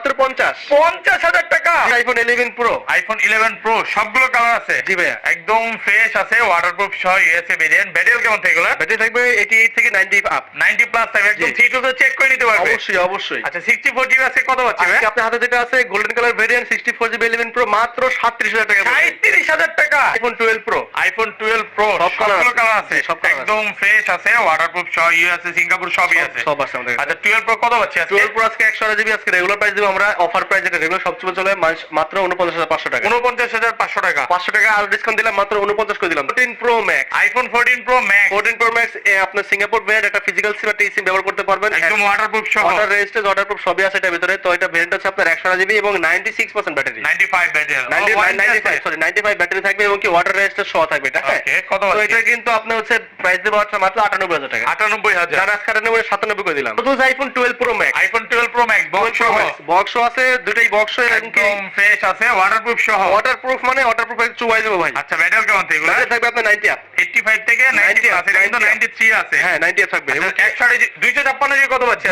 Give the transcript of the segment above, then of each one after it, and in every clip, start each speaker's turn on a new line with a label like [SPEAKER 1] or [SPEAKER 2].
[SPEAKER 1] মাত্র পঞ্চাশ।
[SPEAKER 2] পঞ্চাশ হাজার টাকা।
[SPEAKER 1] IPhone eleven pro
[SPEAKER 2] iPhone eleven pro সবগুলো কালার আছে।
[SPEAKER 1] জি ভাইয়া।
[SPEAKER 2] একদম ফ্রেশ আছে ওয়াটারপ্রুফ সহ ইউএসএ ভেরিয়েন্ট ব্যাটারি কেমন থেকে
[SPEAKER 1] ব্যাটারি থাকবে এইটি এইট থেকে নাইনটি আপ
[SPEAKER 2] 90 প্লাস থাকবে। একদম। থ্রি টু চেক করে নিতে পারবে।
[SPEAKER 1] অবশ্যই অবশ্যই।
[SPEAKER 2] আচ্ছা সিক্সটি ফোর জিবি আছে কত পাচ্ছি
[SPEAKER 1] আপনার হাতে যেটা আছে golden colour variant sixty four GB eleven pro মাত্র সাতত্রিশ হাজার টাকা।
[SPEAKER 2] সাঁত্রিশ হাজার টাকা।
[SPEAKER 1] IPhone twelve pro
[SPEAKER 2] iPhone twelve pro
[SPEAKER 1] সব আছে।
[SPEAKER 2] কালার আছে।
[SPEAKER 1] সব
[SPEAKER 2] একদম ফ্রেশ আছে ওয়াটারপ্রুফ সহ ইউএসএ সিঙ্গাপুর সবই আছে।
[SPEAKER 1] সব আছে আমাদের
[SPEAKER 2] আচ্ছা টুয়েলভ প্রো কত পাচ্ছি
[SPEAKER 1] টুয়েলভ প্রো আজকে একশো জিবি আজকে রেগুলার প্রাইস দেবো আমরা অফার প্রাইস যেটা রেগুলার সবচেয়ে চলে মাস- মাত্র উনপঞ্চাশ হাজার পাঁচশো টাকা।
[SPEAKER 2] উনপঞ্চাশ হাজার পাঁচশো টাকা।
[SPEAKER 1] পাঁচশো টাকা আর ডিসকাউন্ট দিলাম মাত্র উনপঞ্চাশ করে দিলাম। Fourteen pro max
[SPEAKER 2] iPhone fourteen pro max
[SPEAKER 1] fourteen pro max আপনার সিঙ্গাপুর ভেরিয়েন্ট একটা ফিজিক্যাল সিম একটা সিম ব্যবহার করতে পারবেন।
[SPEAKER 2] একদম ওয়াটারপ্রুফ সহ।
[SPEAKER 1] ওয়াটার রেজিস্টার ওয়াটার প্রুফ সবই আছে এটার ভিতরে। তো এটা ভেরিয়েন্ট হচ্ছে আপনার একশো জিবি এবং ninety six percent battery
[SPEAKER 2] 95 battery
[SPEAKER 1] sorry ninety five battery থাকবে এবং কি ওয়াটার রেজিস্টার সহ থাকবে এটা
[SPEAKER 2] কত
[SPEAKER 1] তো এটা কিন্তু আপনার হচ্ছে প্রাইস দেবো হচ্ছে মাত্র আটানব্বই হাজার টাকা।
[SPEAKER 2] আটানব্বই হাজার।
[SPEAKER 1] আটানব্বই সাতানব্বই করে দিলাম। IPhone twelve pro max
[SPEAKER 2] iPhone twelve pro max box সহ।
[SPEAKER 1] বক্স আছে দুটাই বক্স
[SPEAKER 2] একদম ফ্রেশ আছে ওয়াটারপ্রুফ সহ।
[SPEAKER 1] ওয়াটার প্রুফ মানে ওয়াটার প্রুফ চুয়াই দেবো ভাই।
[SPEAKER 2] আচ্ছা ব্যাটারি কেমন থেকে এগুলো?
[SPEAKER 1] থাকবে আপনার নাইনটি আপ
[SPEAKER 2] 85 থেকে 90 আছে কিন্তু 93 আছে।
[SPEAKER 1] হ্যাঁ আপ থাকবে। এবং
[SPEAKER 2] দুইশো ছাপ্পান্ন জিবি কত পাচ্ছি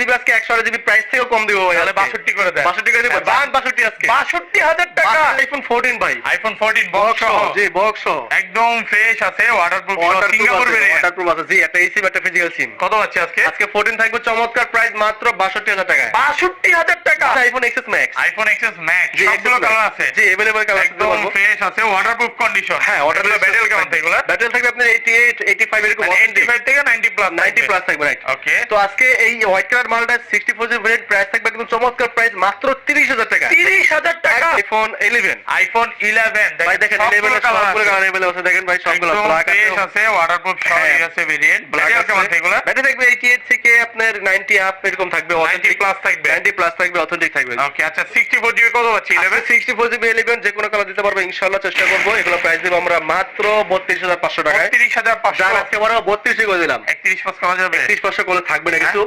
[SPEAKER 1] জিবি আজকে একশো জিবি প্রাইস থেকেও কম দিব ভাই
[SPEAKER 2] তাহলে বাষট্টি করে দেয়
[SPEAKER 1] বাষট্টি করে দিব।
[SPEAKER 2] হ্যাঁ,
[SPEAKER 1] জান বাষট্টি আজকে।
[SPEAKER 2] বাষট্টি হাজার টাকা।
[SPEAKER 1] আইফোন ফোরটিন ভাই।
[SPEAKER 2] আইফোন ফোরটিন বক্স সহ।
[SPEAKER 1] জি বক্স সহ
[SPEAKER 2] একদম ফ্রেশ আছে ওয়াটারপ্রুফ
[SPEAKER 1] ওয়াটার
[SPEAKER 2] সিঙ্গাপুর ভেরিয়েন্ট
[SPEAKER 1] আছে। জি একটা এসি একটা ফিজিক্যাল সিম
[SPEAKER 2] কত পাচ্ছি আজকে?
[SPEAKER 1] আজকে ফোরটিন থাকবে চমৎকার প্রাইস মাত্র বাষট্টি হাজার টাকায়।
[SPEAKER 2] বাষট্টি হাজার টাকা
[SPEAKER 1] iPhone XS max
[SPEAKER 2] iPhone XS max
[SPEAKER 1] জি
[SPEAKER 2] সবগুলো কালার আছে
[SPEAKER 1] জি এভেলেবল কালার
[SPEAKER 2] একদম ফ্রেশ আছে ওয়াটারপ্রুফ কন্ডিশন
[SPEAKER 1] হ্যাঁ ওয়াটার
[SPEAKER 2] ব্যাটারি কেমন থেকে এগুলো
[SPEAKER 1] ব্যাটারি থাকবে আপনার 88 85 এরকম
[SPEAKER 2] 85 থেকে 90 প্লাস
[SPEAKER 1] 90 প্লাস থাকবে রাইট
[SPEAKER 2] ওকে
[SPEAKER 1] তো আজকে এই হোয়াইট কালার মালটা 64 জিবি ভেরিয়েন্ট প্রাইস থাকবে একদম চমৎকার প্রাইস মাত্র 30000 টাকা
[SPEAKER 2] 30000 টাকা
[SPEAKER 1] আইফোন 11
[SPEAKER 2] আইফোন 11
[SPEAKER 1] ভাই দেখেন 11 এর সবগুলো কালার अवेलेबल আছে দেখেন ভাই সবগুলো ব্ল্যাক আছে
[SPEAKER 2] ফ্রেশ আছে ওয়াটারপ্রুফ সহ
[SPEAKER 1] হ্যাঁ।
[SPEAKER 2] আছে ভেরিয়েন্ট
[SPEAKER 1] ব্ল্যাক
[SPEAKER 2] ব্যাটারি কেমন থেকে এগুলো
[SPEAKER 1] ব্যাটারি থাকবে 88 থেকে আপনার 90 আপ এরকম থাকবে
[SPEAKER 2] 90 প্লাস থাকবে
[SPEAKER 1] 90 প্লাস থাকবে অথেন্টিক থাকবে।
[SPEAKER 2] ওকে আচ্ছা 64 জিবি কত পাচ্ছি? 11
[SPEAKER 1] 11 64 জিবি 11 যে কোনো কালার দিতে পারব ইনশাআল্লাহ চেষ্টা করব। এগুলো প্রাইস দেব আমরা মাত্র 32500 টাকায়।
[SPEAKER 2] 32500
[SPEAKER 1] যার আজকে আমরা 32 করে দিলাম।
[SPEAKER 2] 31 পাস করা যাবে?
[SPEAKER 1] 31 পাঁচশো করে থাকবে না কিছু।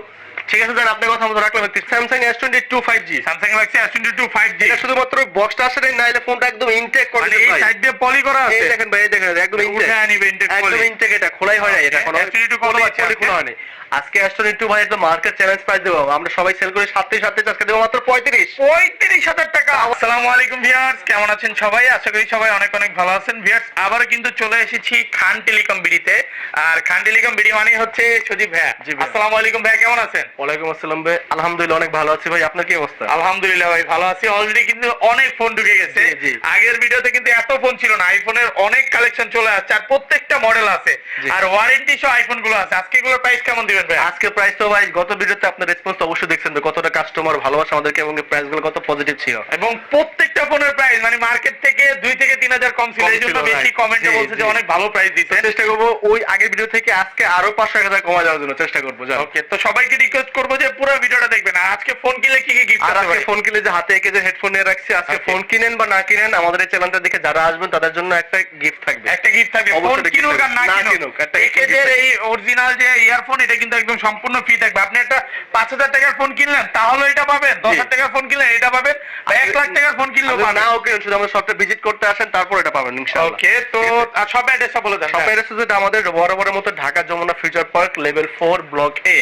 [SPEAKER 1] ঠিক আছে স্যার আপনার কথা মতো রাখলাম। Samsung S twenty two five G
[SPEAKER 2] Samsung Galaxy S22 5G
[SPEAKER 1] এটা শুধুমাত্র বক্সটা আসলে নাইলে ফোনটা একদম ইনটেক করে
[SPEAKER 2] মানে এই সাইড দিয়ে পলি করা আছে?
[SPEAKER 1] দেখেন ভাই দেখেন একদম ইনটেক
[SPEAKER 2] আনিবে ইনটেক
[SPEAKER 1] একদম ইনটেক এটা খোলাই হয় না এটা। এখনও
[SPEAKER 2] S22 কত
[SPEAKER 1] পলি-
[SPEAKER 2] আছে
[SPEAKER 1] পলি
[SPEAKER 2] আজকে?
[SPEAKER 1] খোলা হয়নি আজকে এস টোয়েন্টি টু ভাই একদম মার্কেট চ্যালেঞ্জ প্রাইস দেবো। আমরা সবাই সেল করে সাতত্রিশ সাতত্রিশ আজকে দেবো মাত্র পঁয়ত্রিশ।
[SPEAKER 2] পঁয়ত্রিশ হাজার টাকা। আসসালামু আলাইকুম ভিউয়ার্স কেমন আছেন সবাই? আশা করি সবাই অনেক অনেক ভালো আছেন। ভিউয়ার্স আবারও কিন্তু চলে এসেছি খান টেলিকম বিডিতে। আর খান টেলিকম বিডি মানে হচ্ছে সজীব ভাইয়া। আসসালামু আলাইকুম ভাইয়া কেমন আছেন?
[SPEAKER 1] ওয়ালাইকুম আসসালাম ভাই। আলহামদুলিল্লাহ অনেক ভালো আছি ভাই। আপনার কি অবস্থা?
[SPEAKER 2] আলহামদুলিল্লাহ ভাই ভালো আছি। অলরেডি কিন্তু অনেক ফোন ঢুকে গেছে। আগের ভিডিওতে কিন্তু এত ফোন ছিল না। আইফোনের অনেক কালেকশন চলে আসছে আর প্রত্যেকটা মডেল আছে। আর ওয়ারেন্টি সহ আইফোনগুলো আছে। আজকে এগুলোর প্রাইস কেমন দিবেন ভাই
[SPEAKER 1] আজকে প্রাইস তো ভাই গত ভিডিওতে আপনার রেসপন্স অবশ্যই দেখছেন যে কতটা কাস্টমার ভালোবাসা আমাদেরকে এবং প্রাইসগুলো কত পজিটিভ ছিল।
[SPEAKER 2] এবং প্রত্যেকটা ফোনের প্রাইস মানে মার্কেট থেকে দুই থেকে তিন হাজার কম ছিল এই জন্য বেশি কমেন্টে বলছে যে অনেক ভালো প্রাইস
[SPEAKER 1] তো
[SPEAKER 2] দিচ্ছেন।
[SPEAKER 1] চেষ্টা করব ওই আগের ভিডিও থেকে আজকে আরও পাঁচশো এক হাজার কমা যাওয়ার জন্য চেষ্টা করব
[SPEAKER 2] ওকে তো সবাইকে রিকোয়েস্ট করব যে পুরো ভিডিওটা দেখবেন। আর আজকে ফোন কিনলে কি কি গিফট
[SPEAKER 1] আর আজকে ফোন কিনলে যে হাতে এঁকে যে হেডফোন নিয়ে রাখছি আজকে ফোন কিনেন বা না কিনেন আমাদের এই চ্যানেলটা দেখে যারা আসবেন তাদের জন্য একটা গিফট থাকবে।
[SPEAKER 2] একটা গিফট থাকবে। ফোন কিনুক আর না কিনুক।
[SPEAKER 1] একটা
[SPEAKER 2] এই অরিজিনাল যে ইয়ারফোন এটা কিন্তু একদম সম্পূর্ণ ফ্রি থাকবে। আপনি একটা পাঁচ হাজার টাকার ফোন কিনলেন তাহলে এটা পাবেন। দশ হাজার টাকার ফোন কিনলেন এটা পাবেন। এক লাখ টাকার ফোন কিনলেও
[SPEAKER 1] আপনি
[SPEAKER 2] পাবেন।
[SPEAKER 1] নাও কিনুন শুধু আমাদের শপটা ভিজিট করতে আসেন তারপর এটা পাবেন ইনশাআল্লাহ।
[SPEAKER 2] ওকে তো সব অ্যাড্রেসটা বলে দেন
[SPEAKER 1] শপের যেটা আমাদের বড় বড় মতো Dhaka Jamuna future park level four block A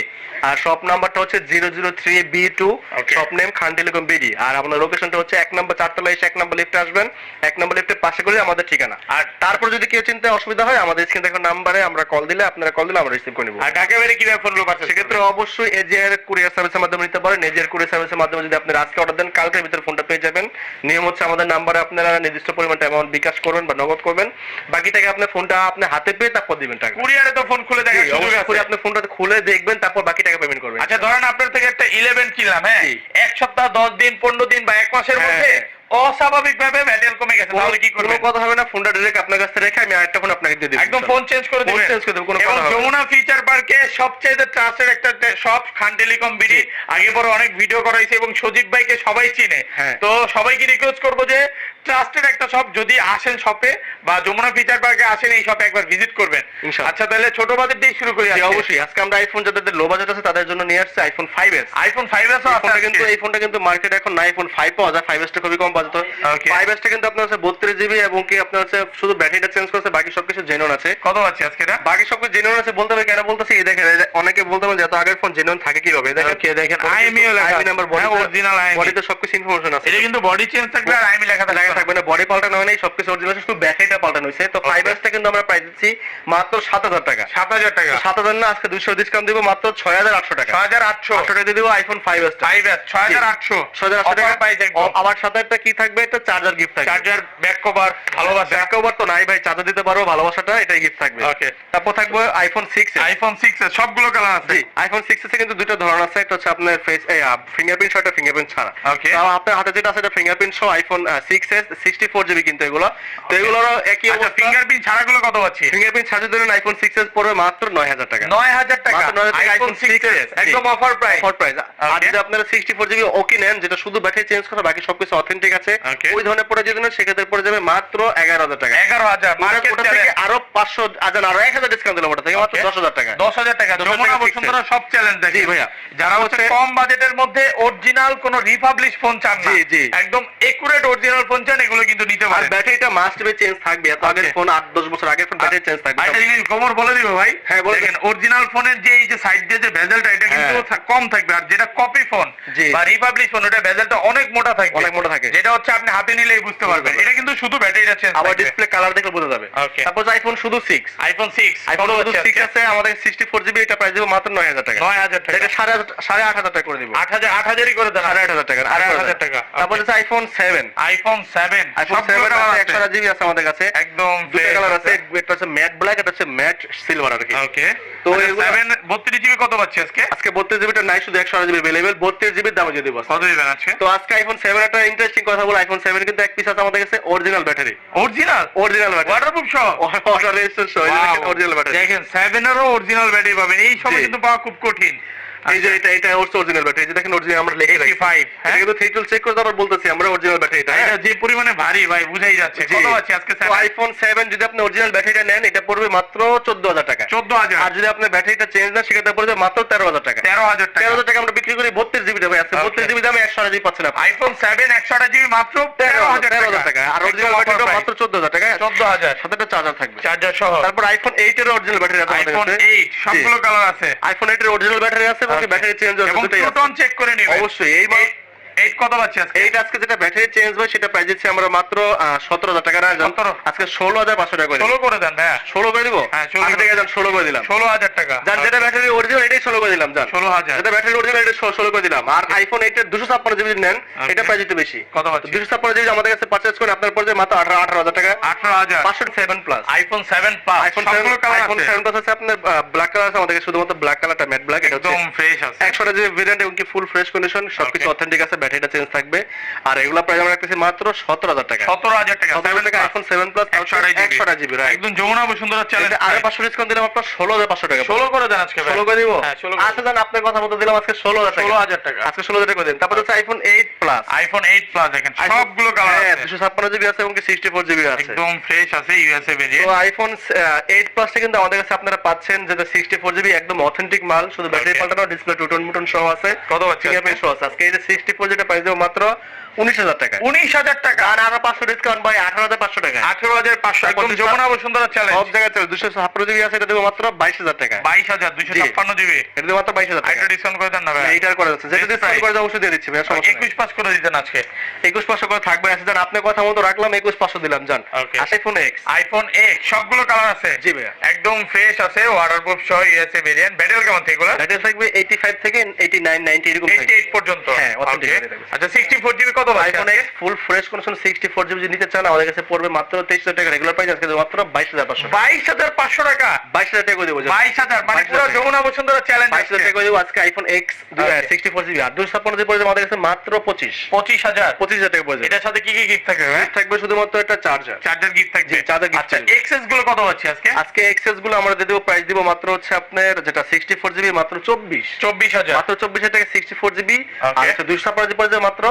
[SPEAKER 1] R shop নাম্বারটা হচ্ছে zero zero three B
[SPEAKER 2] two
[SPEAKER 1] shop name Khan telecom BD আর আপনার লোকেশনটা হচ্ছে এক নম্বর চারতলা এসে এক নম্বর লিফটে আসবেন। এক নম্বর লিফটের পাশে করে আমাদের ঠিকানা। আর তারপর যদি কেউ চিন্তা অসুবিধা হয় আমাদের স্ক্রিন দেখো নাম্বারে আমরা কল দিলে আপনারা কল দিলে আমরা রিসিভ করে নিবো।
[SPEAKER 2] আর ঢাকা বেড়ে কীভাবে ফোনগুলো পাচ্ছেন
[SPEAKER 1] সেক্ষেত্রে অবশ্যই এজিআর কুরিয়ার সার্ভিসের মাধ্যমে নিতে পারেন। এজিআর কুরিয়ার সার্ভিসের মাধ্যমে যদি আপনি আজকে অর্ডার দেন কালকের ভিতরে ফোনটা পেয়ে যাবেন। নিয়ম হচ্ছে আমাদের নাম্বারে আপনারা নির্দিষ্ট পরিমাণ অ্যামাউন্ট বিকাশ করবেন বা নগদ করবেন। বাকি টাকা আপনি ফোনটা আপনি হাতে পেয়ে তারপর দিবেন টাকা।
[SPEAKER 2] কুরিয়ারে তো ফোন খুলে দেখার সুযোগ আছে।
[SPEAKER 1] আপনি ফোনটা খুলে দেখবেন তারপর বাকি টাকা পেমেন্ট করবেন।
[SPEAKER 2] আচ্ছা ধরেন আপনার থেকে একটা ইলেভেন কিনলাম হ্যাঁ? এক সপ্তাহ দশ দিন পনেরো দিন বা এক মাসের
[SPEAKER 1] হ্যাঁ,
[SPEAKER 2] মধ্যে
[SPEAKER 1] হ্যাঁ।
[SPEAKER 2] অস্বাভাবিক কমে গেছে তাহলে কি
[SPEAKER 1] কোনো কথা হবে না ফোনটা ডিরেক্ট আপনার কাছে রেখে আমি আরেকটা ফোন আপনাকে দিয়ে দিই
[SPEAKER 2] একদম ফোন চেঞ্জ করে দিবেন।
[SPEAKER 1] চেঞ্জ করে দেব কোনো কথা হবে
[SPEAKER 2] যমুনা ফিচার পার্কে সবচেয়ে ট্রাস্টেড একটা সব খান টেলিকম বিডি আগে পরে অনেক ভিডিও করাইছে এবং সজীব ভাইকে সবাই চিনে।
[SPEAKER 1] হ্যাঁ।
[SPEAKER 2] তো সবাইকে রিকোয়েস্ট করব যে ট্রাস্টেড একটা শপ যদি আসেন শপে বা যমুনা ফিচার পার্কে আসেন এই শপে একবার ভিজিট করবেন। আচ্ছা তাহলে ছোট বাজেট দিয়ে শুরু করি
[SPEAKER 1] অবশ্যই। আজকে আমরা আইফোন যাদের লো বাজেট আছে তাদের জন্য নিয়ে আসছে iPhone five S
[SPEAKER 2] iPhone five S
[SPEAKER 1] এই কিন্তু এই ফোনটা কিন্তু মার্কেটে এখন নাই। আইফোন ফাইভ পাওয়া যায়। ফাইভ এসটা খুবই কম বাজেট
[SPEAKER 2] Okay.
[SPEAKER 1] ফাইভ এসটা কিন্তু আপনার হচ্ছে বত্রিশ জিবি এবং কি আপনার হচ্ছে শুধু ব্যাটারিটা চেঞ্জ করছে বাকি সবকিছু জেনুইন আছে।
[SPEAKER 2] কত পাচ্ছি আজকে এটা?
[SPEAKER 1] বাকি সবকিছু জেনুইন আছে বলতে হবে কেন বলতেছি? এই দেখেন অনেকে বলতে পারেন যে এত আগের ফোন জেনুইন থাকে কীভাবে? দেখেন
[SPEAKER 2] Okay, দেখেন, IMEI লেখা আছে।
[SPEAKER 1] নাম্বার
[SPEAKER 2] হ্যাঁ, original IMEI
[SPEAKER 1] বডিতে সবকিছু ইনফরমেশন আছে।
[SPEAKER 2] এটা কিন্তু বডি চেঞ্জ থাকবে আর আইমি লেখা
[SPEAKER 1] লাগা
[SPEAKER 2] থাকবে
[SPEAKER 1] থাকবে না বডি পাল্টানো হয় নাই সবকিছু অরিজিনাল শুধু পাল্টানো হয়েছে। তো কিন্তু আমরা প্রাইস দিচ্ছি মাত্র সাত হাজার টাকা।
[SPEAKER 2] সাত হাজার টাকা।
[SPEAKER 1] সাত হাজার না আজকে দুশো ডিসকাউন্ট দিব মাত্র ছয় হাজার আটশো টাকা।
[SPEAKER 2] ছয় হাজার আটশো।
[SPEAKER 1] আটশো টাকা দিব iPhone five S
[SPEAKER 2] five S ছয় হাজার আটশো।
[SPEAKER 1] ছয় হাজার আটশো টাকা।
[SPEAKER 2] পাইছে
[SPEAKER 1] ও- আমার সাথে একটা কি থাকবে? একটা চার্জার গিফট থাকবে।
[SPEAKER 2] চার্জার ব্যাক কভার ভালোবাসা।
[SPEAKER 1] ব্যাক কভার তো নাই ভাই চার্জার দিতে পারো ভালোবাসাটা এটাই গিফট থাকবে।
[SPEAKER 2] Okay.
[SPEAKER 1] তারপর থাকবে আইফোন সিক্স
[SPEAKER 2] আইফোন সিক্স সবগুলো কালার আছে।
[SPEAKER 1] আইফোন সিক্স এ কিন্তু দুটো ধরন আছে একটা হচ্ছে আপনার ফেস ফিঙ্গারপ্রিন্ট একটা ফিঙ্গারপ্রিন্ট ছাড়া. তো আপনার হাতে যেটা আছে এটা ফিঙ্গারপ্রিন্ট সহ iPhone six S sixty four GB কিন্তু এগুলো। তো এগুলোরও একই
[SPEAKER 2] আচ্ছা
[SPEAKER 1] অবস্থা।
[SPEAKER 2] ফিঙ্গারপ্রিন্ট ছাড়াগুলো কত পাচ্ছি?
[SPEAKER 1] ফিঙ্গারপ্রিন্ট ছাড়া ধরুন আইফোন সিক্স এস পড়বে মাত্র নয় হাজার টাকা।
[SPEAKER 2] নয় হাজার টাকা?
[SPEAKER 1] মাত্র 9,000 টাকা
[SPEAKER 2] আইফোন সিক্স
[SPEAKER 1] 6s
[SPEAKER 2] একদম অফার প্রাইস
[SPEAKER 1] অফার প্রাইস আর যদি আপনারা সিক্সটি ফোর জিবি ওকে নেন যেটা শুধু ব্যাটারি চেঞ্জ করা বাকি সবকিছু অথেন্টিক আছে ওই ধরনের পড়ে যদি নেন সেক্ষেত্রে পড়ে যাবে মাত্র এগারো হাজার টাকা।
[SPEAKER 2] এগারো হাজার মার্কেট
[SPEAKER 1] থেকে আরও পাঁচশো হাজার আরও এক হাজার ডিসকাউন্ট দিলাম ওটা থেকে মাত্র দশ হাজার টাকা।
[SPEAKER 2] দশ হাজার টাকা। যমুনা বসুন্ধরা সব চ্যালেঞ্জ দেখে।
[SPEAKER 1] ভাইয়া।
[SPEAKER 2] যারা হচ্ছে কম বাজেটের মধ্যে অরিজিনাল কোন রিপাবলিশ ফোন চান না। একদম একুরেট অরিজিনাল ফোন চান এগুলো কিন্তু নিতে পারেন।
[SPEAKER 1] ব্যাটারিটা মাস্ট বি চেঞ্জ থাকবে। এত আগের ফোন আট দশ বছর আগের ফোন ব্যাটারি চেঞ্জ থাকবে।
[SPEAKER 2] একটা জিনিস গোমর বলে দিব ভাই।
[SPEAKER 1] হ্যাঁ,
[SPEAKER 2] দেখেন অরিজিনাল ফোনের যে এই যে সাইড দিয়ে যে বেজেলটা এটা কিন্তু
[SPEAKER 1] হ্যাঁ।
[SPEAKER 2] কম থাকবে। আর যেটা কপি ফোন বা রিপাবলিশ ফোন ওটা বেজেলটা অনেক মোটা থাকবে।
[SPEAKER 1] অনেক মোটা থাকে।
[SPEAKER 2] যেটা হচ্ছে আপনি হাতে নিলেই বুঝতে পারবেন। এটা কিন্তু শুধু ব্যাটারিটা চেঞ্জ
[SPEAKER 1] আবার ডিসপ্লে কালার দেখলে বোঝা যাবে. তারপর আইফোন শুধু সিক্স
[SPEAKER 2] আইফোন সিক্স
[SPEAKER 1] আইফোন শুধু সিক্স আছে আমাদের সিক্সটি ফোর জিবি এটা প্রাইস দেবো মাত্র নয় হাজার টাকা।
[SPEAKER 2] নয় হাজার টাকা।
[SPEAKER 1] এটা সাড়ে আট- সাড়ে আট হাজার টাকা করে দিব।
[SPEAKER 2] আট হাজার আট হাজারই করে দেন।
[SPEAKER 1] সাড়ে আট হাজার টাকা।
[SPEAKER 2] সাড়ে আট হাজার টাকা।
[SPEAKER 1] তারপর iPhone seven
[SPEAKER 2] iPhone seven
[SPEAKER 1] iPhone seven আছে একশো জিবি আছে আমাদের কাছে।
[SPEAKER 2] একদম
[SPEAKER 1] দুটো কালার আছে একটা হচ্ছে ম্যাট ব্ল্যাক একটা হচ্ছে ম্যাট সিলভার আর কি।
[SPEAKER 2] ওকে
[SPEAKER 1] তো
[SPEAKER 2] তো সেভেন বত্রিশ জিবি কত পাচ্ছি আজকে?
[SPEAKER 1] আজকে বত্রিশ জিবিটা নাই শুধু একশো জিবি অ্যাভেলেবেল বত্রিশ জিবির দামে দিয়ে দিব
[SPEAKER 2] কত দিবেন আজকে?
[SPEAKER 1] তো আজকে আইফোন সেভেন একটা ইন্টারেস্টিং কথা বলে আইফোন সেভেন কিন্তু এক পিস আছে আমাদের কাছে original battery
[SPEAKER 2] original
[SPEAKER 1] original battery
[SPEAKER 2] waterproof সহ
[SPEAKER 1] অরিজিনাল ব্যাটারি
[SPEAKER 2] দেখেন সেভেনেরও অরিজিনাল ব্যাটারি পাবেন। এই সময় কিন্তু পাওয়া খুব কঠিন।
[SPEAKER 1] এই যে এটা এটা হচ্ছে অরিজিনাল ব্যাটারি এই যে দেখেন অরিজিনাল আমরা লিখে রাখছি
[SPEAKER 2] 85 হ্যাঁ?
[SPEAKER 1] কিন্তু থ্রি চেক করে তারপর বলতেছি আমরা অরিজিনাল ব্যাটারি এটা
[SPEAKER 2] এটা যে পরিমাণে ভারী ভাই বুঝাই যাচ্ছে। কত আছে আজকে স্যার
[SPEAKER 1] আইফোন সেভেন যদি আপনি অরিজিনাল ব্যাটারিটা নেন এটা পড়বে মাত্র চোদ্দ হাজার টাকা।
[SPEAKER 2] চোদ্দ হাজার
[SPEAKER 1] আর যদি আপনি ব্যাটারিটা চেঞ্জ না সেক্ষেত্রে পড়বে মাত্র তেরো হাজার টাকা।
[SPEAKER 2] তেরো হাজার
[SPEAKER 1] তেরো
[SPEAKER 2] টাকা।
[SPEAKER 1] হাজার টাকা আমরা বিক্রি করি বত্রিশ জিবি দামে আছে
[SPEAKER 2] Okay.
[SPEAKER 1] বত্রিশ জিবি দামে একশো জিবি পাচ্ছেন আপনি
[SPEAKER 2] আইফোন সেভেন একশো আট জিবি মাত্র
[SPEAKER 1] তেরো
[SPEAKER 2] তেরো
[SPEAKER 1] হাজার
[SPEAKER 2] হাজার
[SPEAKER 1] তেরো হাজার টাকা। আর অরিজিনাল ব্যাটারিটা মাত্র চোদ্দ হাজার টাকা।
[SPEAKER 2] চোদ্দ হাজার
[SPEAKER 1] সাথে একটা চার্জার থাকবে।
[SPEAKER 2] চার্জার সহ।
[SPEAKER 1] তারপর আইফোন এইট এর অরিজিনাল ব্যাটারি আছে
[SPEAKER 2] আইফোন। এইট সবগুলো কালার আছে।
[SPEAKER 1] আইফোন এইট এর অরিজিনাল ব্যাটারি আছে এবং ব্যাটারি চেঞ্জ
[SPEAKER 2] হবে
[SPEAKER 1] দুটোই
[SPEAKER 2] চেক করে নিবেন।
[SPEAKER 1] অবশ্যই, এই মা-
[SPEAKER 2] এইট কত পাচ্ছি আজকে?
[SPEAKER 1] এইট আজকে যেটা ব্যাটারি চেঞ্জ হয় সেটা প্রাইস দিচ্ছি আমরা মাত্র সতেরো হাজার টাকা। না জান?
[SPEAKER 2] 17
[SPEAKER 1] আজকে ষোলো হাজার পাঁচশো টাকা
[SPEAKER 2] ষোলো করে দেন ভাইয়া
[SPEAKER 1] ষোলো করে দিব?
[SPEAKER 2] হ্যাঁ, 16
[SPEAKER 1] আচ্ছা, ঠিক ষোলো করে দিলাম।
[SPEAKER 2] ষোলো হাজার টাকা।
[SPEAKER 1] যার যেটা ব্যাটারি অরিজিনাল এটাই ষোলো করে দিলাম যান।
[SPEAKER 2] ষোলো হাজার।
[SPEAKER 1] যেটা ব্যাটারি অরিজিনাল এটা ষোলো- ষোলো করে দিলাম। আর আইফোন এইট দুশো ছাপ্পান্ন জিবি নেন এটা প্রাইস একটু বেশি।
[SPEAKER 2] কত পাচ্ছি?
[SPEAKER 1] দুশো ছাপ্পান্ন জিবি আমাদের কাছে পারচেস করে আপনার পড়বে মাত্র আঠারো আঠারো হাজার টাকা।
[SPEAKER 2] আঠারো হাজার।
[SPEAKER 1] পাঁচশো seven plus
[SPEAKER 2] iPhone seven plus
[SPEAKER 1] iPhone
[SPEAKER 2] iPhone seven
[SPEAKER 1] plus
[SPEAKER 2] আছে।
[SPEAKER 1] আপনার ব্ল্যাক কালার আছে আমাদের শুধুমাত্র ব্ল্যাক কালারটা ম্যাট ব্ল্যাক এটা
[SPEAKER 2] একদম ফ্রেশ আছে।
[SPEAKER 1] একশোটা যে ভেরিয়েন্ট এবং কি ফুল ফ্রেশ কন্ডিশন সবকিছু. অথেন্টিক আছে ব্যাটারিটা চেঞ্জ থাকবে। আর এগুলা প্রাইস আমরা রাখতেছি মাত্র সতেরো হাজার টাকা।
[SPEAKER 2] সতেরো হাজার টাকা।
[SPEAKER 1] সতেরো টাকা আইফোন সেভেন প্লাস
[SPEAKER 2] একশো আড়াই জিবি একদম যমুনা বসুন্ধরা চ্যালেঞ্জ
[SPEAKER 1] আরও পাঁচশো ডিসকাউন্ট দিলাম আপনার ষোলো হাজার পাঁচশো টাকা।
[SPEAKER 2] ষোলো করে দেন আজকে
[SPEAKER 1] ষোলো করে দিব?
[SPEAKER 2] হ্যাঁ
[SPEAKER 1] আচ্ছা জান আপনার কথা মতো দিলাম আজকে ষোলো হাজার
[SPEAKER 2] ষোলো হাজার টাকা।
[SPEAKER 1] আজকে ষোলো হাজার টাকা দিন। তারপর হচ্ছে iPhone eight plus
[SPEAKER 2] iPhone eight plus দেখেন সবগুলো কালার
[SPEAKER 1] হ্যাঁ দুশো ছাপ্পান্ন জিবি আছে এবং সিক্সটি ফোর জিবি আছে।
[SPEAKER 2] একদম ফ্রেশ আছে ইউএসএ
[SPEAKER 1] তো আইফোন এইট প্লাসটা কিন্তু আমাদের কাছে আপনারা পাচ্ছেন যেটা সিক্সটি ফোর জিবি একদম অথেন্টিক মাল। শুধু ব্যাটারি. পাল্টানো ডিসপ্লে টুটন মুটন সহ আছে।
[SPEAKER 2] কত
[SPEAKER 1] আছে? আজকে এই যে সিক্সটি ফোর যেটা প্রাইস দেবো মাত্র উনিশ হাজার টাকা।
[SPEAKER 2] উনিশ হাজার টাকা।
[SPEAKER 1] আর আরও পাঁচশো ডিসকাউন্ট ভাই আঠারো হাজার পাঁচশো টাকা।
[SPEAKER 2] আঠেরো হাজার পাঁচশো একদম যমুনা বসুন্ধরা
[SPEAKER 1] সব জায়গায় চলে দুশো ছাপ্পান্ন জিবি আছে এটা দেবো মাত্র বাইশ হাজার টাকা।
[SPEAKER 2] বাইশ হাজার দুইশো ছাপ্পান্ন জিবি
[SPEAKER 1] এটা দেবো মাত্র বাইশ হাজার টাকা।
[SPEAKER 2] ডিসকাউন্ট করে দেন না ভাই।
[SPEAKER 1] এইটার করে যাচ্ছে। যেটা ডিসকাউন্ট করে অবশ্যই দিয়ে দিচ্ছি ভাই
[SPEAKER 2] একুশ পাস করে দিতেন আজকে।
[SPEAKER 1] একুশ পাঁচশো করে থাকবে। আছে যান আপনার কথা মতো রাখলাম একুশ পাঁচশো দিলাম যান আইফোন এক্স
[SPEAKER 2] আইফোন এইট সবগুলো কালার আছে।
[SPEAKER 1] জি
[SPEAKER 2] একদম ফ্রেশ আছে ওয়াটারপ্রুফ সহ ইউএসএ ভেরিয়েন্ট ব্যাটারি কেমন থেকে এগুলো?
[SPEAKER 1] থাকবে এইটি ফাইভ থেকে এইটি নাইন নাইনটি এরকম
[SPEAKER 2] এইটি এইট পর্যন্ত।
[SPEAKER 1] হ্যাঁ।
[SPEAKER 2] আচ্ছা সিক্সটি ফোর জিবি কত
[SPEAKER 1] iPhone X full fresh condition sixty four GB নিতে চান আমাদের কাছে পড়বে মাত্র তেইশ হাজার টাকা। রেগুলার প্রাইস আজকে মাত্র বাইশ হাজার পাঁচশো
[SPEAKER 2] বাইশ হাজার পাঁচশো টাকা?
[SPEAKER 1] বাইশ হাজার টাকা করে দেবো
[SPEAKER 2] বাইশ মানে পুরো যমুনা বসুন্ধরা চ্যালেঞ্জ
[SPEAKER 1] বাইশ হাজার টাকা করে দেবো আজকে iPhone X
[SPEAKER 2] Okay.
[SPEAKER 1] Sixty four GB আর দুশো ছাপ্পান্ন জিবি পড়বে আমাদের কাছে মাত্র পঁচিশ।
[SPEAKER 2] পঁচিশ হাজার?
[SPEAKER 1] পঁচিশ হাজার টাকা পড়বে।
[SPEAKER 2] এটার সাথে কি কি গিফট থাকবে হ্যাঁ?
[SPEAKER 1] থাকবে শুধুমাত্র একটা চার্জার
[SPEAKER 2] চার্জার গিফট থাকবে।
[SPEAKER 1] জি, charger
[SPEAKER 2] আচ্ছা
[SPEAKER 1] থাকবে।
[SPEAKER 2] এক্সেসগুলো কত পাচ্ছি আজকে?
[SPEAKER 1] আজকে এক্সেসগুলো আমরা দিয়ে দেবো প্রাইস দিব মাত্র হচ্ছে আপনার যেটা সিক্সটি ফোর জিবি মাত্র চব্বিশ।
[SPEAKER 2] চব্বিশ হাজার।
[SPEAKER 1] মাত্র চব্বিশ হাজার টাকা সিক্সটি ফোর জিবি আর
[SPEAKER 2] Okay.
[SPEAKER 1] হচ্ছে দুশো ছাপ্পান্ন জিবি পড়বে মাত্র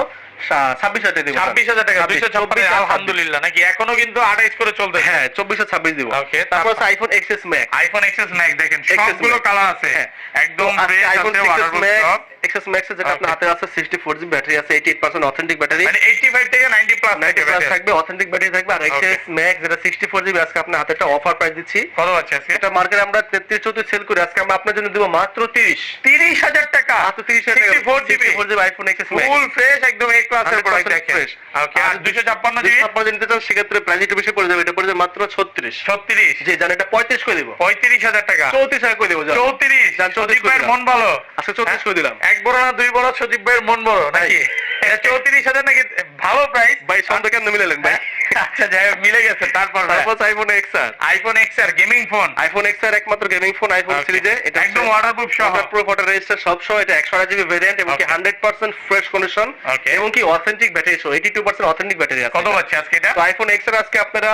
[SPEAKER 1] ছাব্বিশ হাজার দিব
[SPEAKER 2] ছাব্বিশ হাজার টাকা দুইশো ছাপ্পান্ন আলহামদুলিল্লাহ নাকি এখনও কিন্তু আঠাইশ করে চলতে
[SPEAKER 1] হ্যাঁ চব্বিশ আর ছাব্বিশ দিব
[SPEAKER 2] Okay,
[SPEAKER 1] তারপর? IPhone XS Max
[SPEAKER 2] iPhone XS Max দেখেন সবগুলো কালার আছে
[SPEAKER 1] হ্যাঁ।
[SPEAKER 2] একদম
[SPEAKER 1] আইফোন
[SPEAKER 2] waterproof সব।
[SPEAKER 1] এক্সএস ম্যাক্স যেটা আপনার হাতে আছে সিক্সটি ফোর জিবি ব্যাটারি আছে eighty eight percent authentic battery
[SPEAKER 2] মানে 85 থেকে 90 প্লাস
[SPEAKER 1] নাইনটি প্লাস থাকবে অথেন্টিক ব্যাটারি থাকবে। আর. এক্সএস ম্যাক্স যেটা সিক্সটি ফোর জিবি আজকে আপনার হাতে একটা অফার প্রাইস দিচ্ছি।
[SPEAKER 2] কত আছে আজকে?
[SPEAKER 1] এটা মার্কেটে আমরা তেত্রিশ চৌত্রিশ সেল করি। আজকে আমরা আপনার জন্য দিব মাত্র তিরিশ।
[SPEAKER 2] 30000 টাকা।
[SPEAKER 1] মাত্র তিরিশ হাজার টাকা।
[SPEAKER 2] 64 GB
[SPEAKER 1] four GB iPhone XS Max
[SPEAKER 2] full fresh একদম এই ক্লাসের প্রোডাক্ট দেখেন। ওকে আর 256 জিবি
[SPEAKER 1] আপনারা নিতে চান সেক্ষেত্রে প্রাইস একটু বেশি পড়ে যাবে এটা পড়ে যাবে মাত্র ছত্রিশ।
[SPEAKER 2] 36
[SPEAKER 1] জি জান এটা পঁয়ত্রিশ করে দিব।
[SPEAKER 2] 35000 টাকা।
[SPEAKER 1] চৌত্রিশ হাজার করে দেবো জান।
[SPEAKER 2] 34
[SPEAKER 1] যান, 34 করে দিলাম।
[SPEAKER 2] মন ভালো।
[SPEAKER 1] আজকে চৌত্রিশ করে দিলাম।
[SPEAKER 2] এক বড় না দুই বড় সজীব ভাইয়ের মন বড় নাকি? এটা 34000 নাকি ভালো প্রাইস
[SPEAKER 1] ভাই সন্ধ্যা কেন মিলালেন ভাই?
[SPEAKER 2] আচ্ছা যাই মিলে গেছে তারপর
[SPEAKER 1] তারপর iPhone X R
[SPEAKER 2] iPhone X R gaming phone
[SPEAKER 1] iPhone X R একমাত্র গেমিং ফোন আইফোন সিরিজে এটা
[SPEAKER 2] একদম ওয়াটারপ্রুফ সহ।
[SPEAKER 1] প্রো ফটো রেজিস্টার সব সহ এটা একশো আট জিবি ভেরিয়েন্ট এবং কি
[SPEAKER 2] Okay.
[SPEAKER 1] Hundred percent fresh
[SPEAKER 2] condition
[SPEAKER 1] এবং কি অথেন্টিক ব্যাটারি সহ eighty two percent authentic battery আছে।
[SPEAKER 2] কত পাচ্ছে আজকে এটা?
[SPEAKER 1] তো আইফোন এক্সের আজকে আপনারা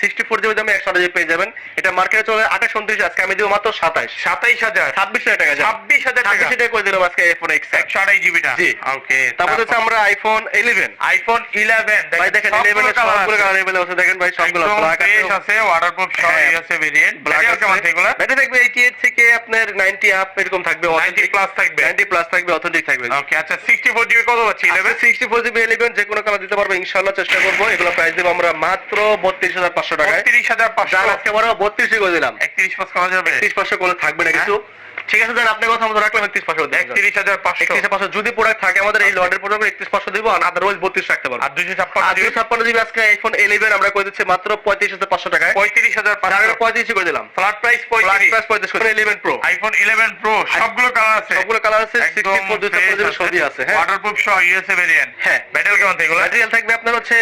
[SPEAKER 1] সিক্সটি ফোর জিবি দামে একশো আট জিবি পেয়ে যাবেন। এটা মার্কেটে চলে আঠাশ উনত্রিশ আজকে আমি দিব মাত্র সাতাশ।
[SPEAKER 2] 27000
[SPEAKER 1] ছাব্বিশ হাজার টাকা যাবে
[SPEAKER 2] 26000 টাকা।
[SPEAKER 1] ছাব্বিশ টাকা করে দিলাম আজকে আইফোন এক্স
[SPEAKER 2] 128 জিবিটা
[SPEAKER 1] জি।
[SPEAKER 2] ওকে
[SPEAKER 1] তারপর হচ্ছে আমরা আইফোন ইলেভেন
[SPEAKER 2] আইফোন 11
[SPEAKER 1] ভাই দেখেন ইলেভেন এর সবগুলো কালার अवेलेबल আছে দেখেন ভাই সবগুলো
[SPEAKER 2] একদম
[SPEAKER 1] ব্ল্যাক আছে
[SPEAKER 2] ফ্রেশ আছে ওয়াটারপ্রুফ সহ
[SPEAKER 1] হ্যাঁ।
[SPEAKER 2] আছে ভেরিয়েন্ট
[SPEAKER 1] ব্ল্যাক
[SPEAKER 2] ব্ল্যাক
[SPEAKER 1] আছে
[SPEAKER 2] কেমন এগুলো
[SPEAKER 1] ব্যাটারি থাকবে 88 থেকে আপনার 90 আপ এরকম থাকবে
[SPEAKER 2] 90 প্লাস থাকবে
[SPEAKER 1] 90 প্লাস থাকবে অথেন্টিক থাকবে
[SPEAKER 2] ওকে আচ্ছা 64 জিবি কত পাচ্ছি 11
[SPEAKER 1] 11 64 জিবি 11 যে কোনো কালার দিতে পারবো ইনশাআল্লাহ চেষ্টা করব এগুলো প্রাইস দেব আমরা মাত্র 32500 টাকায়
[SPEAKER 2] 32500
[SPEAKER 1] জান আজকে বড় 32 করে দিলাম
[SPEAKER 2] 31 পাস করা যাবে
[SPEAKER 1] 30500 করে থাকবে না কিছু ঠিক আছে আপনার কথা মতো রাখলাম 31500 দেব
[SPEAKER 2] 31500
[SPEAKER 1] 31500 যদি প্রোডাক্ট থাকে আমাদের এই লটের প্রোডাক্ট 31500 দিব আর আদারওয়াইজ 32 রাখতে পারব।
[SPEAKER 2] আর 256
[SPEAKER 1] আর
[SPEAKER 2] জিবি
[SPEAKER 1] 256 জিবি আজকে আইফোন 11 আমরা করে দিচ্ছি মাত্র 35500 টাকায়।
[SPEAKER 2] 35500
[SPEAKER 1] আর 35 করে দিলাম।
[SPEAKER 2] ফ্ল্যাট প্রাইস
[SPEAKER 1] ফ্ল্যাট প্রাইস 35 করে 11 প্রো
[SPEAKER 2] আইফোন 11 প্রো সবগুলো কালার আছে।
[SPEAKER 1] সবগুলো কালার আছে 64 256 জিবি সবই আছে। হ্যাঁ।
[SPEAKER 2] ওয়াটারপ্রুফ সহ ইউএসএ ভেরিয়েন্ট
[SPEAKER 1] হ্যাঁ।
[SPEAKER 2] ব্যাটারি কেমন থাকে এগুলো?
[SPEAKER 1] ম্যাটেরিয়াল থাকবে আপনার হচ্ছে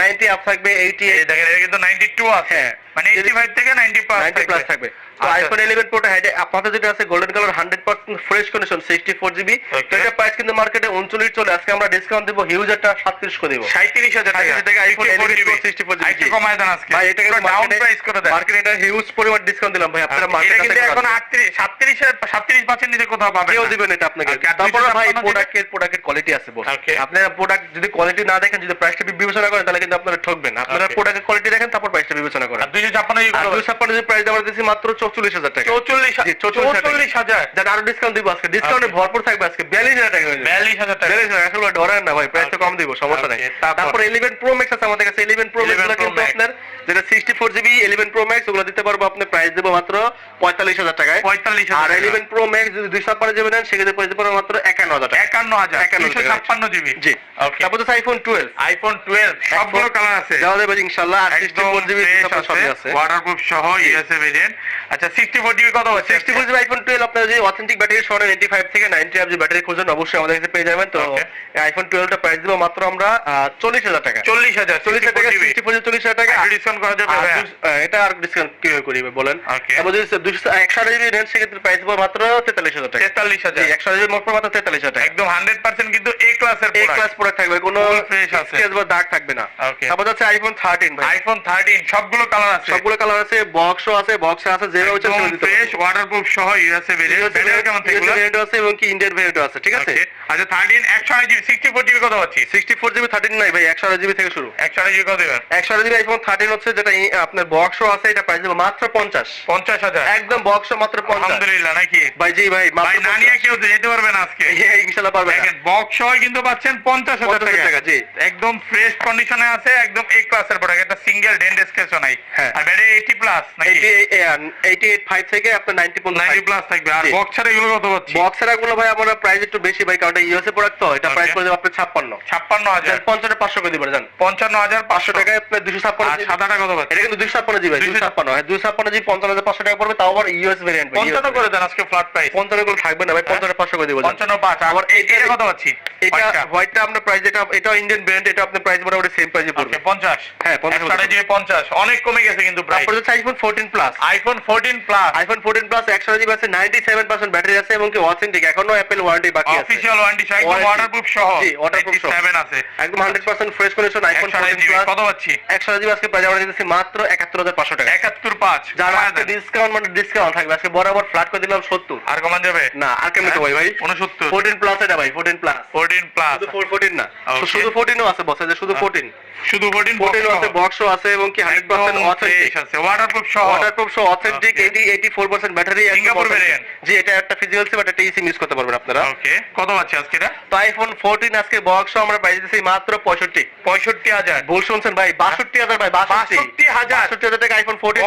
[SPEAKER 1] নাইনটি আপ থাকবে এইটি
[SPEAKER 2] এই দেখেন এটা কিন্তু 92 আছে।
[SPEAKER 1] হ্যাঁ।
[SPEAKER 2] মানে 85 থেকে 90
[SPEAKER 1] নাইনটি প্লাস থাকবে। তো
[SPEAKER 2] আচ্ছা।
[SPEAKER 1] আইফোন ইলেভেন প্রোটা হেডে আপনাদের যেটা আছে golden colour hundred percent fresh condition sixty four
[SPEAKER 2] GB
[SPEAKER 1] তো এটা প্রাইস কিন্তু মার্কেটে উনচল্লিশ চলে আজকে আমরা ডিসকাউন্ট দেবো হিউজ একটা সাতত্রিশ করে দেবো।
[SPEAKER 2] 37000 টাকা।
[SPEAKER 1] 37,000 টাকা 11 Pro 64 GB
[SPEAKER 2] একটু কমায় দেন আজকে।
[SPEAKER 1] ভাই এটা কিন্তু
[SPEAKER 2] ডাউন প্রাইস করে দেন।
[SPEAKER 1] মার্কেটে এটা হিউজ পরিমাণ ডিসকাউন্ট দিলাম ভাই আপনারা মার্কেট
[SPEAKER 2] কিন্তু এখন 38 37 এর 37 পার্সেন্ট নিতে কোথাও পাবেন
[SPEAKER 1] কেউ দিবেন এটা আপনাকে। তারপরে ভাই প্রোডাক্টের প্রোডাক্টের কোয়ালিটি আছে বস. আপনারা প্রোডাক্ট যদি কোয়ালিটি না দেখেন যদি প্রাইসটা বিবেচনা করেন তাহলে কিন্তু আপনারা ঠকবেন আপনারা. প্রোডাক্টের কোয়ালিটি দেখেন তারপর প্রাইসটা বিবেচনা করেন।
[SPEAKER 2] আর 256
[SPEAKER 1] আর ছাপ্পান্ন যে প্রাইস আমরা দিচ্ছি মাত্র চৌচল্লিশ হাজার টাকা।
[SPEAKER 2] 44
[SPEAKER 1] জি,
[SPEAKER 2] 44000
[SPEAKER 1] যান আরও ডিসকাউন্ট দিব আজকে। ডিসকাউন্টে ভরপুর থাকবে আজকে। বিয়াল্লিশ হাজার টাকা যাবে।
[SPEAKER 2] 42000 টাকা।
[SPEAKER 1] বিয়াল্লিশ হাজার আসলে ডরার না ভাই প্রাইসটা
[SPEAKER 2] Okay.
[SPEAKER 1] কম দিব সমস্যা নাই।
[SPEAKER 2] তারপর?
[SPEAKER 1] তারপর ইলেভেন প্রো ম্যাক্স আছে আমাদের কাছে। ইলেভেন প্রো ম্যাক্স কিন্তু আপনার যেটা sixty four GB eleven pro max ওগুলো দিতে পারব আপনি। প্রাইস দেবো মাত্র পঁয়তাল্লিশ হাজার টাকায়।
[SPEAKER 2] 45000
[SPEAKER 1] আর ইলেভেন প্রো ম্যাক্স যদি দুই ছাপ্পান্ন জিবি নেন সেক্ষেত্রে প্রাইস দিতে পারব মাত্র একান্ন হাজার টাকা।
[SPEAKER 2] 51000
[SPEAKER 1] 51
[SPEAKER 2] 256 জিবি
[SPEAKER 1] জি। তারপর তো আইফোন টুয়েলভ
[SPEAKER 2] আইফোন 12 সবগুলো কালার আছে।
[SPEAKER 1] যাওয়া যাবে ইনশাল্লাহ। আর সিক্সটি ফোর জিবি সবই
[SPEAKER 2] আছে।
[SPEAKER 1] আছে।
[SPEAKER 2] ওয়াটারপ্রুফ সহ ইউএসএ ভেরিয়েন্ট আচ্ছা 64 জিবি কত হচ্ছে?
[SPEAKER 1] Sixty four GB iPhone twelve আপনার যদি অথেন্টিক ব্যাটারি সহ নাইনটি ফাইভ থেকে নাইনটি আপনি ব্যাটারি খুঁজেন অবশ্যই আমাদের কাছে পেয়ে যাবেন। তো আইফোন টুয়েলভটা প্রাইস দিব মাত্র আমরা চল্লিশ হাজার টাকা।
[SPEAKER 2] 40000
[SPEAKER 1] চল্লিশ হাজার টাকা সিক্সটি ফোর চল্লিশ হাজার টাকা।
[SPEAKER 2] ডিসকাউন্ট করা যাবে
[SPEAKER 1] আহ, এটা আর ডিসকাউন্ট কীভাবে করিবে বলেন. যদি দুশো একশো জিবি নেন সেক্ষেত্রে প্রাইস দিব মাত্র তেতাল্লিশ হাজার টাকা।
[SPEAKER 2] 43000
[SPEAKER 1] জি একশো জিবি মোট মাত্র তেতাল্লিশ হাজার টাকা।
[SPEAKER 2] একদম 100% কিন্তু এ ক্লাসের
[SPEAKER 1] এ ক্লাস প্রোডাক্ট থাকবে কোনো
[SPEAKER 2] আছে।
[SPEAKER 1] স্কেচ বা দাগ থাকবে না। তারপর হচ্ছে আইফোন থার্টিন
[SPEAKER 2] আইফোন 13 সবগুলো কালার আছে।
[SPEAKER 1] সবগুলো কালার আছে বক্সও আছে বক্সে আছে যেভাবে
[SPEAKER 2] ফ্রেশ ওয়াটারপ্রুফ সহ ইউএসএ ভেরিয়েন্ট ব্যাটারি কেমন থাকে
[SPEAKER 1] ভেরিয়েন্ট আছে এবং কি ইন্ডিয়ান ভেরিয়েন্ট আছে ঠিক আছে?
[SPEAKER 2] আচ্ছা 13 128 জিবি 64 জিবি কত পাচ্ছি?
[SPEAKER 1] সিক্সটি জিবি থার্টিন নাই ভাই একশো জিবি থেকে শুরু।
[SPEAKER 2] 128 জিবি কত দেবেন?
[SPEAKER 1] একশো জিবি আইফোন থার্টিন হচ্ছে যেটা আপনার বক্সও আছে এটা প্রাইস দেবো মাত্র পঞ্চাশ।
[SPEAKER 2] 50000
[SPEAKER 1] একদম বক্সও মাত্র পঞ্চাশ।
[SPEAKER 2] আলহামদুলিল্লাহ নাকি?
[SPEAKER 1] ভাই জি ভাই
[SPEAKER 2] ভাই
[SPEAKER 1] মাত্র
[SPEAKER 2] কেউ যেতে পারবে না আজকে।
[SPEAKER 1] ইনশাল্লাহ পারবে
[SPEAKER 2] দেখেন বক্স সহ কিন্তু পাচ্ছেন 50000
[SPEAKER 1] পঞ্চাশ
[SPEAKER 2] টাকা।
[SPEAKER 1] টাকা জি।
[SPEAKER 2] একদম ফ্রেশ কন্ডিশনে আছে একদম এ ক্লাসের প্রোডাক্ট এটা সিঙ্গেল ডেন্ট স্কেচও নাই। আর ব্যাটারি 80 প্লাস নাকি?
[SPEAKER 1] এইটি এইটি এইট ফাইভ থেকে আপনার
[SPEAKER 2] 90 প্লাস থাকবে। আর
[SPEAKER 1] জি।
[SPEAKER 2] বক্স ছাড়া এগুলো কত পাচ্ছি?
[SPEAKER 1] বক্সেরগুলো ভাই আমরা প্রাইস একটু বেশি ভাই কারণ এটা ইউএসএ প্রোডাক্ট তো এটা প্রাইস করে দেবো আপনার ছাপ্পান্ন।
[SPEAKER 2] 56000
[SPEAKER 1] পঞ্চান্ন পাঁচশো করে দিবেন জান
[SPEAKER 2] 55500
[SPEAKER 1] টাকায় দুশো ছাপ্পান্ন
[SPEAKER 2] আর সাদাটা কত পাচ্ছি?
[SPEAKER 1] এটা কিন্তু দুশো ছাপ্পান্ন জিবি দুশো ছাপ্পান্ন। হ্যাঁ দুশো ছাপ্পান্ন জিবি পঞ্চান্ন হাজার পাঁচশো টাকা পড়বে তাও আবার ইউএস ভেরিয়েন্ট
[SPEAKER 2] পঞ্চান্ন করে দেন আজকে ফ্ল্যাট প্রাইস
[SPEAKER 1] পঞ্চান্নগুলো থাকবে না ভাই পঞ্চান্ন পাঁচশো করে দিব জান।
[SPEAKER 2] আবার
[SPEAKER 1] আবার
[SPEAKER 2] এটা কত পাচ্ছি?
[SPEAKER 1] এটা হোয়াইটটা আপনার প্রাইস এটা এটা ইন্ডিয়ান ব্র্যান্ড এটা আপনার প্রাইস মোটামুটি সেম প্রাইসে পড়বে।
[SPEAKER 2] পঞ্চাশ।
[SPEAKER 1] হ্যাঁ, 50
[SPEAKER 2] একশো জিবি পঞ্চাশ। অনেক কমে গেছে কিন্তু প্রাইস
[SPEAKER 1] তারপরে iPhone fourteen plus
[SPEAKER 2] iPhone fourteen fourteen plus
[SPEAKER 1] iPhone fourteen plus একশো জিবি আছে নাইনটি সেভেন পার্সেন্ট ব্যাটারি আছে এবং কি অথেন্টিক এখনও অ্যাপেল ওয়ারেন্টি বাকি আছে।
[SPEAKER 2] অফিসিয়াল ওয়ারেন্টি একদম ওয়াটারপ্রুফ সহ
[SPEAKER 1] জি, সহ।
[SPEAKER 2] সেভেন আছে।
[SPEAKER 1] একদম hundred percent fresh
[SPEAKER 2] condition
[SPEAKER 1] iPhone
[SPEAKER 2] fourteen
[SPEAKER 1] plus
[SPEAKER 2] কত পাচ্ছি?
[SPEAKER 1] একশো জিবি আজকে প্রাইস আমরা দিতেছি মাত্র একাত্তর হাজার পাঁচশো টাকা।
[SPEAKER 2] একাত্তর পাঁচ
[SPEAKER 1] যারা ডিসকাউন্ট মানে ডিসকাউন্ট থাকবে। আজকে বরাবর ফ্ল্যাট করে দিলাম সত্তর।
[SPEAKER 2] আর কমান যাবে?
[SPEAKER 1] না আর কেমন
[SPEAKER 2] হ্যাঁ?
[SPEAKER 1] ভাই? ভাই
[SPEAKER 2] উনসত্তর
[SPEAKER 1] ফোরটিন প্লাস এটা ভাই ফোরটিন প্লাস
[SPEAKER 2] ফোরটিন প্লাস
[SPEAKER 1] শুধু ফোর ফোরটিন না. শুধু ফোরটিনও আছে বসে যে শুধু ফোরটিন
[SPEAKER 2] শুধু ফোরটিন
[SPEAKER 1] ফোরটিন আছে বক্সও আছে এবং কি হান্ড্রেড পার্সেন্ট অথেন্টিক
[SPEAKER 2] আছে ওয়াটারপ্রুফ সহ।
[SPEAKER 1] ওয়াটারপ্রুফ সহ authentic
[SPEAKER 2] Okay.
[SPEAKER 1] Eighty eighty four percent battery
[SPEAKER 2] Singapore variant।
[SPEAKER 1] জি এটা একটা ফিজিক্যাল সিম একটা টিসিম ইউজ করতে পারবেন আপনারা।
[SPEAKER 2] ওকে কত পাচ্ছি আজকে এটা?
[SPEAKER 1] তো আইফোন ফোরটিন আজকে বক্স আমরা প্রাইস দিচ্ছি মাত্র পঁয়ষট্টি।
[SPEAKER 2] পঁয়ষট্টি হাজার।
[SPEAKER 1] ভুল শুনছেন ভাই বাষট্টি হাজার ভাই বাষট্টি।
[SPEAKER 2] 62,000
[SPEAKER 1] বাষট্টি টাকা আইফোন ফোরটিন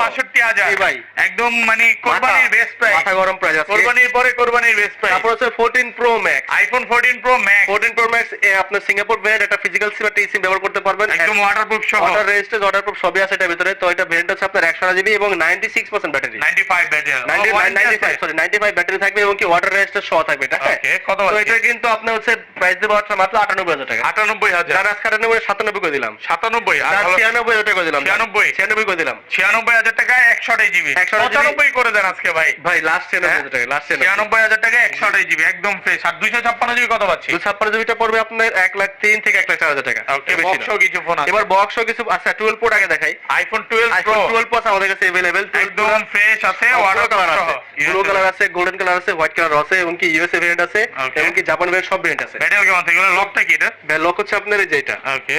[SPEAKER 2] বাষট্টি হাজার।
[SPEAKER 1] জি ভাই।
[SPEAKER 2] একদম মানে কোরবানির বেস্ট প্রাইস
[SPEAKER 1] মাথা গরম প্রাইস আছে
[SPEAKER 2] কোরবানির পরে কোরবানির বেস্ট প্রাইস
[SPEAKER 1] তারপর হচ্ছে fourteen pro max
[SPEAKER 2] iPhone fourteen pro max
[SPEAKER 1] fourteen pro max আপনার সিঙ্গাপুর ভ্যারিয়েন্ট একটা ফিজিক্যাল সিম একটা সিম ব্যবহার করতে পারবেন
[SPEAKER 2] একদম ওয়াটারপ্রুফ সহ।
[SPEAKER 1] অর্ডার রেজিস্টার অর্ডার প্রুফ সবই আছে এটার ভিতরে। তো এটা ভ্যারিয়েন্ট হচ্ছে আপনার একশো জিবি এবং ninety six percent battery
[SPEAKER 2] 95 battery
[SPEAKER 1] 95 sorry ninety five battery থাকবে এবং কি ওয়াটার রেজিস্টার সহ থাকবে এটা হ্যাঁ?
[SPEAKER 2] Okay, কত
[SPEAKER 1] তো এটা কিন্তু আপনার হচ্ছে প্রাইস দেবো হচ্ছে মাত্র আটানব্বই হাজার টাকা।
[SPEAKER 2] আটানব্বই হাজার।
[SPEAKER 1] যার আজকে আটানব্বই সাতানব্বই করে দিলাম।
[SPEAKER 2] সাতানব্বই আর
[SPEAKER 1] যার
[SPEAKER 2] ভালো-
[SPEAKER 1] ছিয়ানব্বই হাজার টাকা করে দিলাম।
[SPEAKER 2] 96
[SPEAKER 1] ছিয়ানব্বই করে দিলাম।
[SPEAKER 2] ছিয়ানব্বই হাজার টাকা একশো আঠাশ জিবি।
[SPEAKER 1] 128
[SPEAKER 2] পঁচানব্বই করে দেন আজকে ভাই।
[SPEAKER 1] ভাই লাস্ট ছিয়ানব্বই
[SPEAKER 2] হ্যাঁ?
[SPEAKER 1] হাজার টাকা লাস্ট ছিয়ানব্বই।
[SPEAKER 2] ছিয়ানব্বই হাজার টাকা একশো আঠাশ জিবি একদম ফ্রেশ আর দুইশো ছাপ্পান্ন জিবি কত পাচ্ছি?
[SPEAKER 1] দুই ছাপ্পান্ন জিবিটা পড়বে আপনার এক লাখ তিন থেকে এক লাখ চার হাজার টাকা।
[SPEAKER 2] ওকে
[SPEAKER 1] বেশি
[SPEAKER 2] বক্সও কিছু ফোন আছে।
[SPEAKER 1] এবার বক্সও কিছু আচ্ছা প্রো আগে দেখাই।
[SPEAKER 2] IPhone twelve
[SPEAKER 1] iPhone
[SPEAKER 2] pro
[SPEAKER 1] twelve plus আমাদের কাছে অ্যাভেলেবেল
[SPEAKER 2] একদম ফ্রেশ আছে ওয়াটার
[SPEAKER 1] কালার আছে। ব্লু কালার আছে গোল্ডেন কালার আছে হোয়াইট কালার আছে এবং কি ইউএসএ ভেরিয়েন্ট আছে এবং কি জাপান ভেরিয়েন্ট সব ভেরিয়েন্ট আছে।
[SPEAKER 2] ব্যাটারি কেমন থেকে? লকটা কি এটা?
[SPEAKER 1] লক হচ্ছে আপনার এই যে এটা।
[SPEAKER 2] ওকে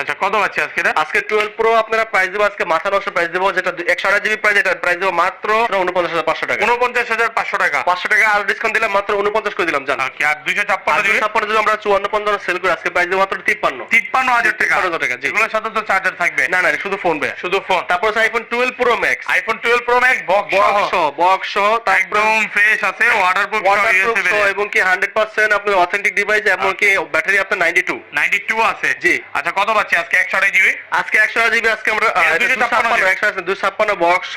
[SPEAKER 2] আচ্ছা কত পাচ্ছি আজকে
[SPEAKER 1] আজকে টুয়েলভ প্রো আপনারা প্রাইস দেবো আজকে মাথা নষ্ট প্রাইস দেবো যেটা একশো আঠাশ জিবি প্রাইস এটা প্রাইস দেবো মাত্র উনপঞ্চাশ হাজার পাঁচশো টাকা।
[SPEAKER 2] উনপঞ্চাশ হাজার পাঁচশো টাকা?
[SPEAKER 1] পাঁচশো টাকা আর ডিসকাউন্ট দিলাম মাত্র উনপঞ্চাশ করে দিলাম জান।
[SPEAKER 2] ওকে আর দুইশো ছাপ্পান্ন জিবি
[SPEAKER 1] ছাপ্পান্ন যদি আমরা চুয়ান্ন পঞ্চান্ন সেল করি আজকে প্রাইস দেবো মাত্র তিপ্পান্ন।
[SPEAKER 2] তিপ্পান্ন হাজার টাকা?
[SPEAKER 1] 53,000 টাকা।
[SPEAKER 2] এগুলোর সাথে তো চার্জার থাকবে।
[SPEAKER 1] না না শুধু ফোন ভাই।
[SPEAKER 2] শুধু ফোন
[SPEAKER 1] তারপর iPhone twelve pro max
[SPEAKER 2] iPhone twelve pro max box
[SPEAKER 1] box সহ? বক্স সহ
[SPEAKER 2] একদম ফ্রেশ আছে ওয়াটারপ্রুফ
[SPEAKER 1] ওয়াটারপ্রুফ সহ এবং কি হান্ড্রেড পার্সেন্ট আপনার অথেন্টিক ডিভাইস এবং কি ব্যাটারি আপনার নাইনটি টু
[SPEAKER 2] নাইনটি টু আছে?
[SPEAKER 1] জি।
[SPEAKER 2] আচ্ছা কত পাচ্ছি আজকে একশো জিবি?
[SPEAKER 1] আজকে একশো জিবি আজকে আমরা আছে দুশো ছাপ্পান্ন বক্স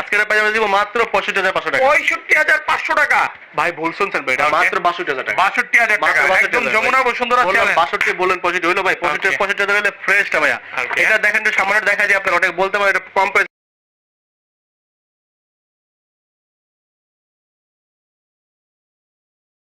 [SPEAKER 1] আজকে পাইজামা দিব মাত্র পঁয়ষট্টি হাজার পাঁচশো টাকা।
[SPEAKER 2] পঁয়ষট্টি হাজার পাঁচশো টাকা।
[SPEAKER 1] ভাই ভুল শুনছেন ভাই মাত্র বাষট্টি হাজার টাকা।
[SPEAKER 2] বাষট্টি হাজার টাকা। একদম যমুনা
[SPEAKER 1] বললাম বাষট্টি বললেন পঁয়ষট্টি হইল ভাই পঁয়ষট্টি. পঁয়ষট্টি হাজার হলে ফ্রেশটা ভাইয়া। এটা দেখেন তো সামনে দেখা যায় আপনার অনেক বলতে পারেন এটা কম